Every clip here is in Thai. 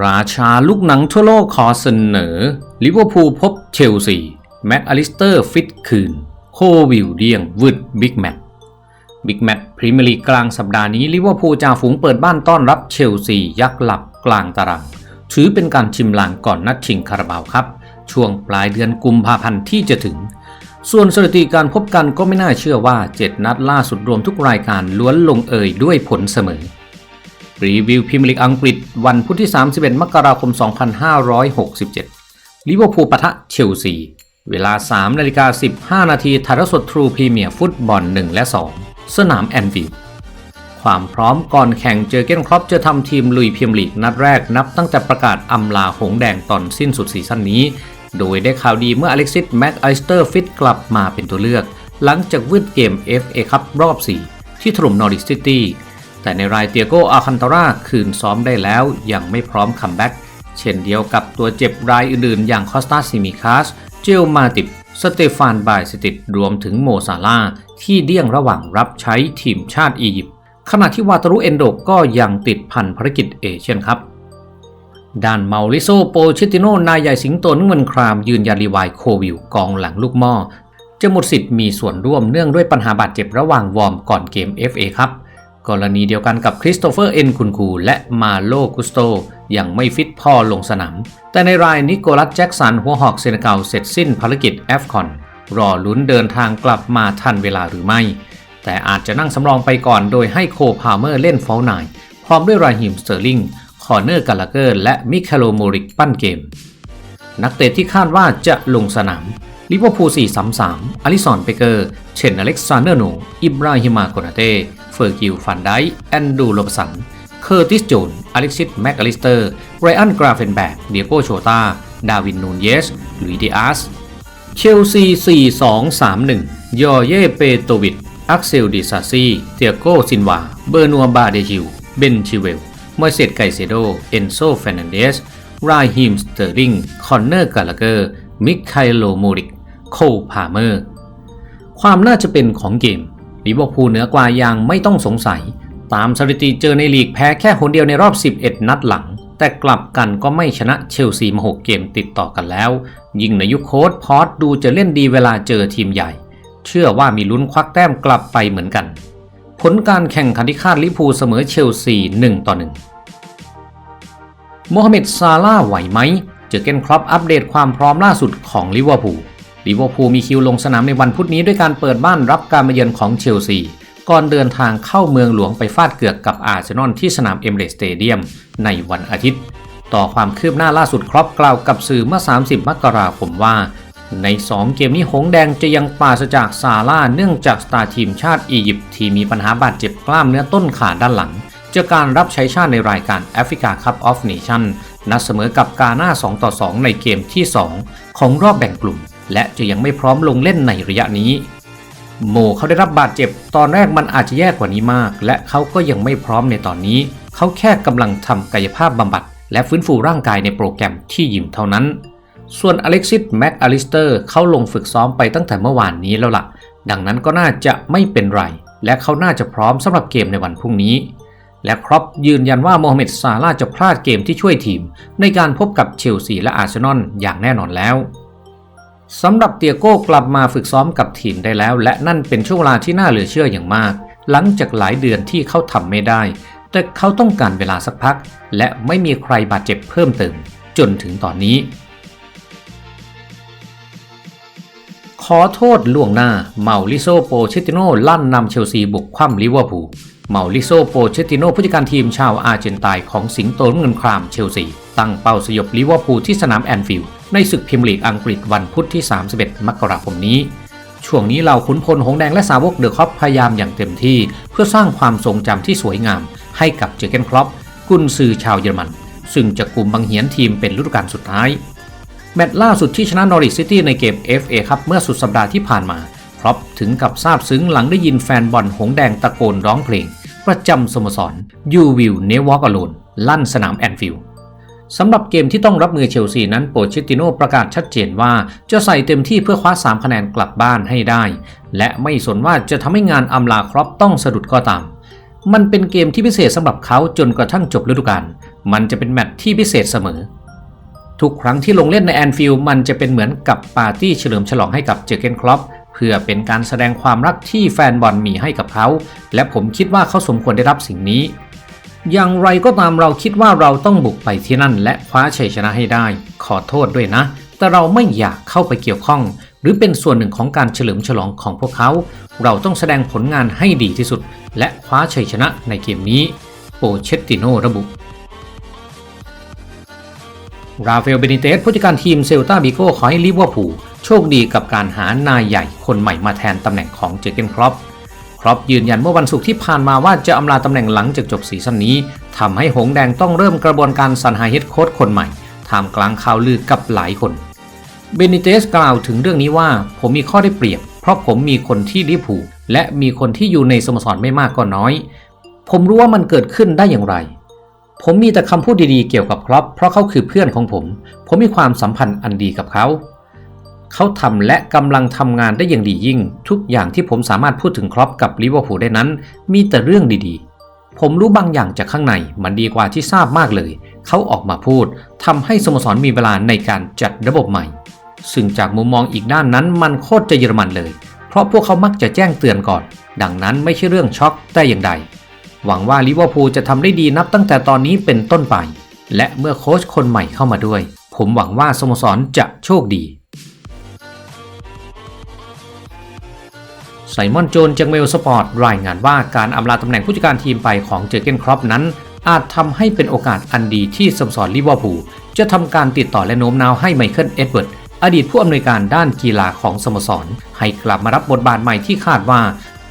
ราชาลูกหนังทั่วโลกขอเสนอ ลิเวอร์พูลพบเชลซี แม็กอลิสเตอร์ฟิตคืน โควิลเดียงวึดบิ๊กแมตบิ๊กแมตพรีเมียร์ลีกกลางสัปดาห์นี้ลิเวอร์พูลจ่าฝูงเปิดบ้านต้อนรับเชลซี ยักษ์หลับกลางตาราง ถือเป็นการชิมลางก่อนนัดชิงคาราบาวครับ ช่วงปลายเดือนกุมภาพันธ์ที่จะถึง ส่วนสถิติการพบกันก็ไม่น่าเชื่อว่า 7 นัดล่าสุดรวมทุกรายการล้วนลงเอยด้วยผลเสมอ รีวิวพรีเมียร์ลีกอังกฤษวันพุธที่ 31 มกราคม 2567 ลิเวอร์พูลปะทะเชลซี เวลา 3 นาฬิกา 15 นาทีถ่ายทอดสดทรูพรีเมียร์ฟุตบอล 1 และ 2 สนามแอนฟิลด์ความพร้อมก่อนแข่งเจอเก้นครอปจะทำทีมลุยพรีเมียร์ลีกนัดแรกนับตั้งแต่ประกาศอำลาหงแดงตอนสิ้นสุดซีซั่นนี้ โดยได้ข่าวดีเมื่ออเล็กซิสแม็กไอสเตอร์ฟิตกลับมาเป็นตัวเลือก หลังจากวืดเกม FA คัพรอบ 4 ที่ถล่มนอริสซิตี้ แต่ในรายเตียโกอาคันตาราคืนซ้อมได้แล้วยังไม่พร้อมคัมแบ็กเช่นเดียวกับตัวเจ็บรายอื่นๆ อย่างคอสตาซิมิคาสเจลมาติบสเตฟานบายสติดรวมถึงโมซาลาที่เดี่ยงระหว่างรับใช้ทีมชาติอียิปต์ขณะที่วาตารุเอนโดก็ยังติดพันภารกิจเอเชียนครับด้านเมาริโซโปเชติโนนายใหญ่สิงโตนึ่งมันครามยืนยันรีวายโควิลกองหลังลูกหม้อจะหมดสิทธิ์มีส่วนร่วมเนื่องด้วยปัญหาบาดเจ็บระหว่างวอร์มก่อนเกม FA ครับ กรณีเดียวกันกับคริสโตเฟอร์เอ็นคุนคูและมาโลกุสโตยังไม่ฟิตพอลงสนาม แต่ในรายนิโคลัสแจ็กสันหัวหอกเซนเกัลเสร็จสิ้นภารกิจแอฟคอนรอลุ้นเดินทางกลับมาทันเวลาหรือไม่ แต่อาจจะนั่งสำรองไปก่อนโดยให้โคพาเมอร์เล่นฟอลไนพร้อมด้วยราฮิมสเตอร์ลิงคอร์เนอร์กาลาเกอร์และมิคาโลโมริกปั้นเกม นักเตะที่คาดว่าจะลงสนามลิเวอร์พูล433อลิซอนเปเกอร์ เชนอเล็กซานเดอร์โนอิบราฮิมาโกนาเต้ เฟอร์กิลฟันไดแอนดูโรบสัน เคอร์ติสโจนอเล็กซิสแมกอลิสเตอร์ไรอันกราเฟนแบกเดียโกโชตาดาวินนูนเยสลุยดิอาสเชลซี 4231 ยอเย่เปโตวิดอักเซลดิซาซีเตียโกซินวา เบอร์นัวบาเดจิว เบนชิเวลมอยเซตไกเซโด เอนโซเฟนันเดสราฮิมสเตอร์ลิง คอนเนอร์กาลาเกอร์ มิคาโลโมริก โคพาเมอร์ ความน่าจะเป็นของเกม ลิเวอร์พูลเหนือกว่าอย่างไม่ต้องสงสัย ตามสถิติเจอในลีกแพ้แค่คนเดียวในรอบ 11 นัดหลัง แต่กลับกันก็ไม่ชนะเชลซีมา 6 เกมติดต่อกันแล้ว ยิ่งในยุคโค้ดพอตดูจะเล่นดีเวลาเจอทีมใหญ่ เชื่อว่ามีลุ้นควักแต้มกลับไปเหมือนกัน ผลการแข่งขันที่คาดลิเวอร์พูลเสมอเชลซี1ต่อ1โมฮัมเหม็ดซาลาไหวไหมเจอเกนครอปอัปเดตความพร้อมล่าสุดของลิเวอร์พูล ลิเวอร์พูลมีคิวลงสนามในวันพุธนี้ด้วยการเปิดบ้านรับการมาเยือนของเชลซี ก่อนเดินทางเข้าเมืองหลวงไปฟาดเกือกกับอาร์เซนอลที่สนามเอมเรสสเตเดียมในวันอาทิตย์ ต่อความคืบหน้าล่าสุดครอปกล่าวกับสื่อเมื่อ 30 มกราคมว่า ใน 2 เกมนี้หงแดงจะยังปราศจากซาร่าเนื่องจากสตาร์ทีมชาติอียิปต์ที่มีปัญหาบาดเจ็บกล้ามเนื้อต้นขาด้านหลังจากการรับใช้ชาติในรายการแอฟริกาคัพออฟเนชั่นนัดเสมอกับกาหน้า 2 ต่อ 2 ในเกมที่ 2 ของรอบแบ่งกลุ่มและจะยังไม่พร้อมลงเล่นในระยะนี้ โมเขาได้รับบาดเจ็บ ตอนแรกมันอาจจะแย่กว่านี้มาก และเขาก็ยังไม่พร้อมในตอนนี้ เขาแค่กำลังทำกายภาพบำบัด และฟื้นฟูร่างกายในโปรแกรมที่ยิมเท่านั้น ส่วนอเล็กซิสแม็กอลิสเตอร์เขาลงฝึกซ้อมไปตั้งแต่เมื่อวานนี้แล้วล่ะ ดังนั้นก็น่าจะไม่เป็นไร และเขาน่าจะพร้อมสำหรับเกมในวันพรุ่งนี้และครอปยืนยันว่าโมฮัมเหม็ดซาลาจะพลาดเกมที่ช่วยทีม ในการพบกับเชลซีและอาร์เซนอลอย่างแน่นอนแล้ว สำหรับเตียโก้กลับมาฝึกซ้อมกับทีมได้แล้ว และนั่นเป็นช่วงเวลาที่น่าเหลือเชื่ออย่างมาก หลังจากหลายเดือนที่เขาทำไม่ได้ แต่เขาต้องการเวลาสักพัก และไม่มีใครบาดเจ็บเพิ่มเติมจนถึงตอนนี้ ขอโทษล่วงหน้าเมาลิโซโปเชติโนลั่นนำเชลซีบุกคว่ำลิเวอร์พูลเมาลิโซโปเชติโนผู้จัดการทีมชาวอาร์เจนตายของสิงโตน้ำเงินครามเชลซี ตั้งเป้าสยบลิเวอร์พูลที่สนามแอนฟิลด์ในศึกพรีเมียร์ลีกอังกฤษวันพุธที่ 31 มกราคมนี้ ช่วงนี้เหล่าขุนพลหงแดงและสาวกเดอะคอปพยายามอย่างเต็มที่ เพื่อสร้างความทรงจำที่สวยงาม ให้กับเจอเกนครอปกุนซือชาวเยอรมัน ซึ่งจะกลุ่มบังเหียนทีมเป็นฤดูกาลสุดท้าย แมตช์ล่าสุดที่ชนะนอริ c ซิตี้ในเกม FA ครับเมื่อสุดสัปดาห์ที่ผ่านมาครอปถึงกับซาบซึ้งหลังได้ยินแฟนบอลหงแดงตะโกนร้องเพลง ประจำสโมสร You Will Never Walk Alone ลั่นสนามแอนฟิลด์ สำหรับเกมที่ต้องรับมือเชลซีนั้นโปเชติโนประกาศชัดเจนว่าจะใส่เต็มที่เพื่อคว้า 3 คะแนนกลับบ้านให้ได้ และไม่สนว่าจะทำให้งานอำลาครอปต้องสะดุดก็ตาม มันเป็นเกมที่พิเศษสำหรับเขาจนกระทั่งจบฤดูกาลมันจะเป็นแมตช์ที่พิเศษเสมอ ทุกครั้งที่ลงเล่นในแอนฟิลด์มันจะเป็นเหมือนกับปาร์ตี้เฉลิมฉลองให้กับเจเกนครอปเพื่อเป็นการแสดงความรักที่แฟนบอลมีให้กับเขา และผมคิดว่าเขาสมควรได้รับสิ่งนี้ อย่างไรก็ตามเราคิดว่าเราต้องบุกไปที่นั่น และคว้าชัยชนะให้ได้ ขอโทษด้วยนะ แต่เราไม่อยากเข้าไปเกี่ยวข้อง หรือเป็นส่วนหนึ่งของการเฉลิมฉลองของพวกเขา เราต้องแสดงผลงานให้ดีที่สุด และคว้าชัยชนะในเกมนี้โปเชตติโนระบุราฟาเอลเบนิเตสผู้จัดการทีมเซลตาบิโกขอให้ลิเวอร์พูลโชคดีกับการหานายใหญ่คนใหม่มาแทนตำแหน่งของเจเกนครอป ครอปยืนยันเมื่อวันศุกร์ที่ผ่านมาว่าจะอำลาตำแหน่งหลังจากจบซีซั่นนี้ทำให้หงแดงต้องเริ่มกระบวนการสรรหาเฮดโค้ชคนใหม่ท่ามกลางข่าวลือกับหลายคน เบนิเตสกล่าวถึงเรื่องนี้ว่าผมมีข้อได้เปรียบ เพราะผมมีคนที่ลิเวอร์พูและมีคนที่อยู่ในสโมสรไม่มากก็น้อย ผมรู้ว่ามันเกิดขึ้นได้อย่างไร ผมมีแต่คำพูดดีๆเกี่ยวกับครอปเพราะเขาคือเพื่อนของผม ผมมีความสัมพันธ์อันดีกับเขา เขาทำและกำลังทำงานได้อย่างดียิ่ง ทุกอย่างที่ผมสามารถพูดถึงครอปกับลิเวอร์พูลได้นั้น มีแต่เรื่องดีๆ ผมรู้บางอย่างจากข้างในมันดีกว่าที่ทราบมากเลย เขาออกมาพูดทำให้สโมสรมีเวลาในการจัดระบบใหม่ ซึ่งจากมุมมองอีกด้านนั้นมันโคตรจะเยอรมันเลย เพราะพวกเขามักจะแจ้งเตือนก่อน ดังนั้นไม่ใช่เรื่องช็อกแต่อย่างใด หวังว่าลิเวอร์พูลจะทำได้ดีนับตั้งแต่ตอนนี้เป็นต้นไป และเมื่อโค้ชคนใหม่เข้ามาด้วย ผมหวังว่าสโมสรจะโชคดี ไซมอนโจนจากเมลสปอร์ตรายงานว่าการอำลาตำแหน่งผู้จัดการทีมไปของเจอเกนครอปนั้น อาจทำให้เป็นโอกาสอันดีที่สโมสรลิเวอร์พูลจะทำการติดต่อและโน้มน้าวให้ไมเคิลเอ็ดเวิร์ดอดีตผู้อำนวยการด้านกีฬาของสโมสร ให้กลับมารับบทบาทใหม่ที่คาดว่า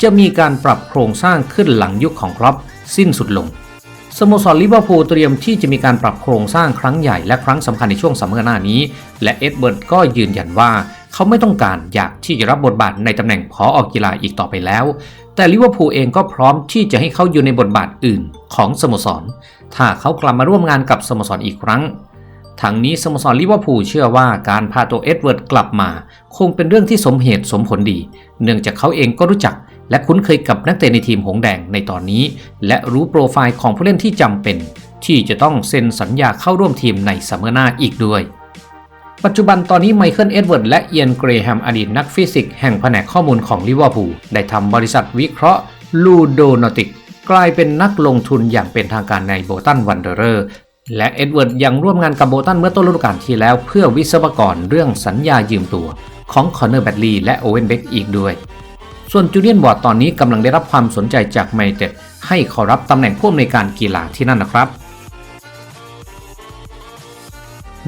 จะมีการปรับโครงสร้างขึ้นหลังยุคของครอปสิ้นสุดลงสโมสรลิเวอร์พูลเตรียมที่จะมีการปรับโครงสร้างครั้งใหญ่และครั้งสำคัญในช่วงซัมเมอร์หน้านี้ และเอ็ดเบิร์ดก็ยืนยันว่า เขาไม่ต้องการอยากที่จะรับบทบาทในตำแหน่งผออกีฬาอีกต่อไปแล้ว แต่ลิเวอร์พูลเองก็พร้อมที่จะให้เขาอยู่ในบทบาทอื่นของสโมสร ถ้าเขากลับมาร่วมงานกับสโมสรอีกครั้งทั้งนี้สโมสรลิเวอร์พูลเชื่อว่าการพาตัวเอ็ดเวิร์ดกลับมา คงเป็นเรื่องที่สมเหตุสมผลดี เนื่องจากเขาเองก็รู้จัก และคุ้นเคยกับนักเตะในทีมหงแดงในตอนนี้ และรู้โปรไฟล์ของผู้เล่นที่จำเป็น ที่จะต้องเซ็นสัญญาเข้าร่วมทีมในซัมเมอร์หน้าอีกด้วย ปัจจุบันตอนนี้ไมเคิลเอ็ดเวิร์ดและเอียนเกรแฮมอดีตนักฟิสิกส์แห่งแผนกข้อมูลของลิเวอร์พูลได้ทำบริษัทวิเคราะห์ลูโดนอติกกลายเป็นนักลงทุนอย่างเป็นทางการในโบตันวันเดอร์และเอ็ดเวิร์ดยังร่วมงานกับโบตันเมื่อต้นฤดูกาลที่แล้วเพื่อวิศวกรเรื่องสัญญายืมตัว ของคอนเนอร์แบดลีและโอเวนเบกอีกด้วย ส่วนจูเลียนบอร์ดตอนนี้กำลังได้รับความสนใจจากไมเต็ดให้ขารับตำแหน่งผู้อำนวยการกีฬาที่นั่นนะครับ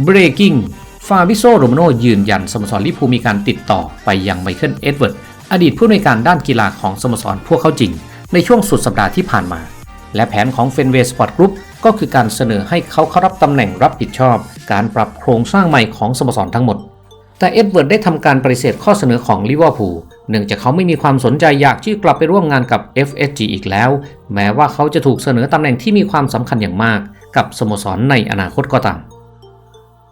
Breaking ฟาวิโซโรมโนยืนยันสโมสรลิเวอร์พูลมีการติดต่อไปยังไมเคิลเอ็ดเวิร์ดอดีตผู้อำนวยการด้านกีฬาของสโมสรพวกเขาจริง ในช่วงสุดสัปดาห์ที่ผ่านมา และแผนของเฟนเวสปอร์ตกรุ๊ปก็คือการเสนอให้เขาเข้ารับตำแหน่งรับผิดชอบ การปรับโครงสร้างใหม่ของสโมสรทั้งหมด แต่เอ็ดเวิร์ดได้ทำการปฏิเสธข้อเสนอของลิเวอร์พูลเนื่องจากเขาไม่มีความสนใจอยากที่กลับไปร่วมงานกับ FSG อีกแล้ว แม้ว่าเขาจะถูกเสนอตำแหน่งที่มีความสำคัญอย่างมาก กับสโมสรในอนาคตก็ตาม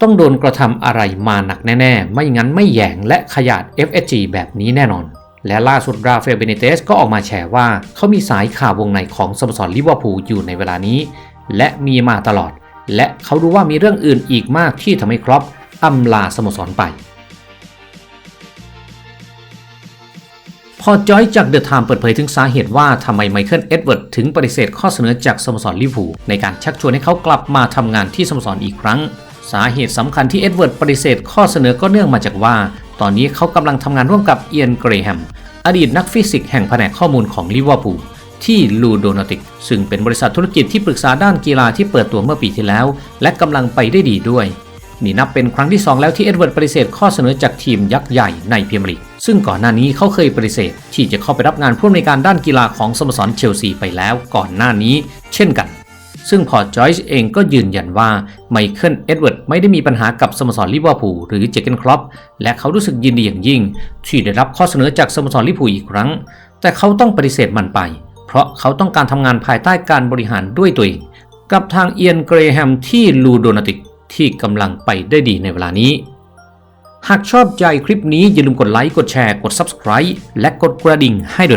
ต้องโดนกระทำอะไรมาหนักแน่ๆ ไม่งั้นไม่แยงและขยาด FSG แบบนี้แน่นอน และล่าสุดราฟาเอลเบเนเตสก็ออกมาแฉว่า เขามีสายข่าววงในของสโมสรลิเวอร์พูลอยู่ในเวลานี้ และมีมาตลอด และเขารู้ว่ามีเรื่องอื่นอีกมากที่ทำให้ครอปอำลาสโมสรไป พอจอยจากเดอะไทม์เปิดเผยถึงสาเหตุว่าทำไมไมเคิลเอ็ดเวิร์ดถึงปฏิเสธข้อเสนอจากสโมสรลิเวอร์พูลในการชักชวนให้เขากลับมาทำงานที่สโมสรอีกครั้ง สาเหตุสำคัญที่เอ็ดเวิร์ดปฏิเสธข้อเสนอก็เนื่องมาจากว่า ตอนนี้เขากำลังทำงานร่วมกับเอียนเกรแฮม อดีตนักฟิสิกส์แห่งแผนกข้อมูลของลิเวอร์พูลที่ลูโดนติก ซึ่งเป็นบริษัทธุรกิจที่ปรึกษาด้านกีฬาที่เปิดตัวเมื่อปีที่แล้ว และกำลังไปได้ดีด้วย นี่นับเป็นครั้งที่ 2 แล้วที่เอ็ดเวิร์ดปฏิเสธข้อเสนอจากทีมยักษ์ใหญ่ในพรีเมียร์ลีกซึ่งก่อนหน้านี้เขาเคยปฏิเสธ ที่จะเข้าไปรับงานผู้อำนวยการด้านกีฬาของสโมสรเชลซีไปแล้วก่อนหน้านี้ เช่นกัน ซึ่งพอจอยส์เองก็ยืนยันว่าไมเคิลเอ็ดเวิร์ดไม่ได้มีปัญหากับสโมสรลิเวอร์พูลหรือเจเกนครอปและเขารู้สึกยินดีอย่างยิ่ง ที่ได้รับข้อเสนอจากสโมสรลิเวอร์พูลอีกครั้ง แต่เขาต้องปฏิเสธมันไป เพราะเขาต้องการทำงานภายใต้การบริหารด้วยตัวเอง กับทางเอียนเกรแฮมที่ลูโดนาติกที่กำลังไปได้ดีในเวลานี้หากชอบใจคลิปนี้อย่าลืมกดไลค์ กดแชร์ กด Subscribe และกดกระดิ่งให้ด้วย